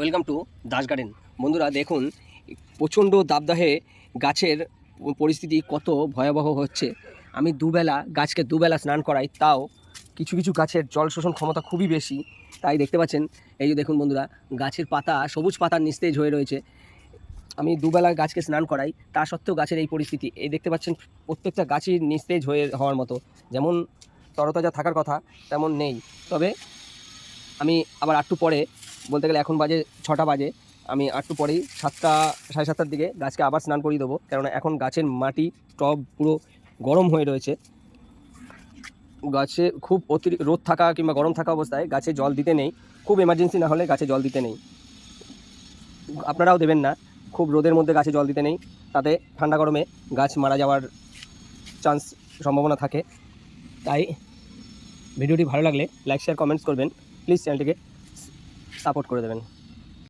Welcome to Das garden বন্ধুরা, দেখুন, প্রচণ্ড দাবদাহে গাছের পরিস্থিতি কত ভয়াবহ হচ্ছে। আমি দুবেলা, গাছকে দুবেলা স্নান করাই, তাও কিছু কিছু গাছের জল শোষণ ক্ষমতা খুবই বেশি। তাই দেখতে পাচ্ছেন, এই যে দেখুন বন্ধুরা, গাছের পাতা সবুজ পাতার নিস্তেজ হয়ে রয়েছে। আমি দুবেলা গাছকে স্নান করাই, তা সত্ত্বেও গাছের এই পরিস্থিতি, এই দেখতে পাচ্ছেন, প্রত্যেকটা গাছই নিস্তেজ হয়ে হওয়ার মতো। যেমন তরতাজা থাকার কথা, তেমন নেই। তবে আমি আবার একটু পরে বলতে গেলে এখন বাজে ছটা বাজে। আমি একটু পরেই সাতটা, সাড়ে সাতটার দিকে গাছকে আবার স্নান করিয়ে দেবো। কেননা এখন গাছের মাটি, টব পুরো গরম হয়ে রয়েছে। গাছে খুব অতিরিক্ত রোদ থাকা কিংবা গরম থাকা অবস্থায় গাছে জল দিতে নেই। খুব এমার্জেন্সি না হলে গাছে জল দিতে নেই। আপনারাও দেবেন না। খুব রোদের মধ্যে গাছে জল দিতে নেই। তাতে ঠান্ডা গরমে গাছ মারা যাওয়ার চান্স সম্ভাবনা থাকে। তাই ভিডিওটি ভালো লাগলে লাইক শেয়ার কমেন্টস করবেন। প্লিজ চ্যানেলটিকে সাপোর্ট করে দেবেন।